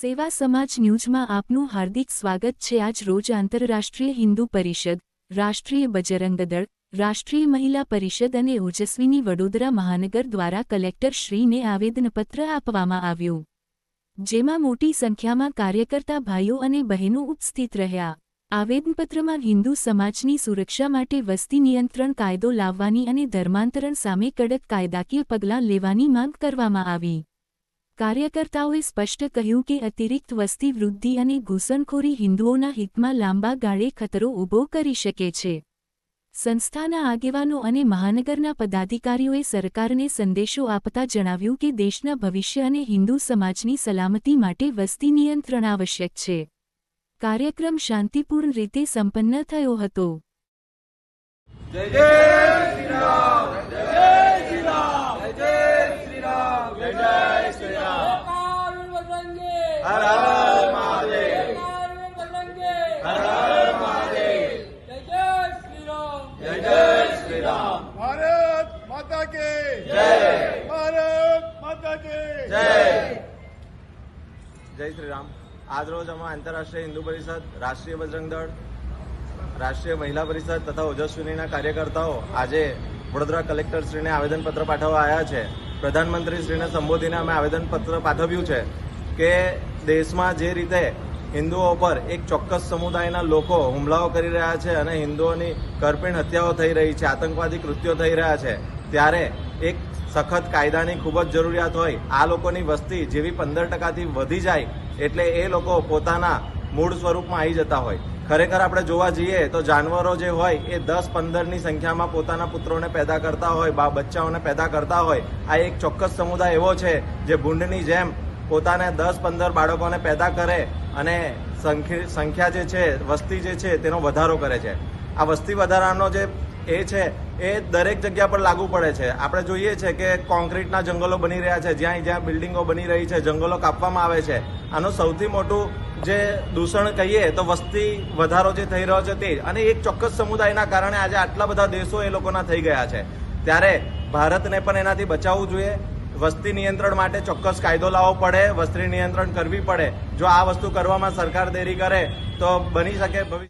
સેવા સમાજ ન્યૂઝમાં આપનું હાર્દિક સ્વાગત છે. આજ રોજ આંતરરાષ્ટ્રીય હિન્દુ પરિષદ, રાષ્ટ્રીય બજરંગ દળ, રાષ્ટ્રીય મહિલા પરિષદ અને ઓજસ્વીની વડોદરા મહાનગર દ્વારા કલેક્ટર શ્રીને આવેદનપત્ર આપવામાં આવ્યું. જેમાં મોટી સંખ્યામાં કાર્યકર્તા ભાઈઓ અને બહેનો ઉપસ્થિત રહ્યા. આવેદનપત્રમાં હિન્દુ સમાજની સુરક્ષા માટે વસ્તી નિયંત્રણ કાયદો લાવવાની અને ધર્માંતરણ સામે કડક કાયદાકીય પગલાં લેવાની માંગ કરવામાં આવી. કાર્યકર્તાઓએ સ્પષ્ટ કહ્યું કે અતિરિક્ત વસ્તી વૃદ્ધિ અને ઘૂસણખોરી હિન્દુઓના હિતમાં લાંબા ગાળે ખતરો ઊભો કરી શકે છે. સંસ્થાના આગેવાનો અને મહાનગરના પદાધિકારીઓએ સરકારને સંદેશો આપતા જણાવ્યું કે દેશના ભવિષ્ય અને હિન્દુ સમાજની સલામતી માટે વસ્તી નિયંત્રણ આવશ્યક છે. કાર્યક્રમ શાંતિપૂર્ણ રીતે સંપન્ન થયો હતો. જય શ્રી રામ જય જય શ્રી રામ જય જય શ્રી રામ જય જય શ્રી રામ જયકાર બજરંગે હર હર મહાદેવ. હર હર મહાદેવ. જય શ્રી રામ જય શ્રી રામ ભારત માતા કે જય. ભારત માતા કે જય. જય શ્રી રામ આજરોજ અમે આંતરરાષ્ટ્રીય હિન્દુ પરિષદ રાષ્ટ્રીય બજરંગ દળ રાષ્ટ્રીય મહિલા પરિષદ તથા ઓજસ્વિનીના કાર્યકર્તાઓ આજે વડોદરા કલેક્ટરશ્રીને આવેદનપત્ર પાઠવવા આવ્યા છે. પ્રધાનમંત્રીશ્રીને સંબોધીને અમે આવેદનપત્ર પાઠવ્યું છે. કે દેશમાં જે રીતે હિન્દુઓ પર એક ચોક્કસ સમુદાયના લોકો હુમલાઓ કરી રહ્યા છે અને હિન્દુઓની કરપીણ હત્યાઓ થઈ રહી છે, આતંકવાદી કૃત્યો થઈ રહ્યા છે, ત્યારે એક સખત કાયદાની ખૂબ જ જરૂરિયાત હોય, આ લોકોની વસ્તી જેવી પંદર ટકાથી વધી જાય એટલે એ લોકો પોતાના મૂળ સ્વરૂપમાં આવી જતા હોય. ખરેખર આપણે જોવા જઈએ તો જાનવરો જે હોય એ દસ પંદરની સંખ્યામાં પોતાના પુત્રોને પેદા કરતા હોય, બા બચ્ચાઓને પેદા કરતા હોય, આ એક ચોક્કસ સમુદાય એવો છે જે ભૂંડની જેમ પોતાને દસ, પંદર બાળકોને પેદા કરે અને સંખ્ય- જે છે, વસ્તી જે છે, તેનો વધારો કરે છે. આ વસ્તી વધારાનો જે એ છે, એ દરેક જગ્યા પર લાગુ પડે છે. આપણે જોઈએ છે કે કોન્ક્રીટના જંગલો બની રહ્યા છે. જ્યાં જ્યાં બિલ્ડિંગો બની રહી છે, જંગલો કાપવામાં આવે છે. આનું સૌથી મોટું જે દૂષણ કહીએ તો વસ્તી વધારો જે થઈ રહ્યો છે તે. અને એક ચોક્કસ સમુદાયના કારણે આજે આટલા બધા દેશો એ લોકોના થઈ ગયા છે. ત્યારે ભારતને પણ એનાથી બચાવવું જોઈએ. વસ્તી નિયંત્રણ માટે ચોક્કસ કાયદો લાવવો પડે, વસ્તી નિયંત્રણ કરવી પડે. જો આ વસ્તુ કરવામાં સરકાર દેરી કરે, તો બની શકે ભવિષ્ય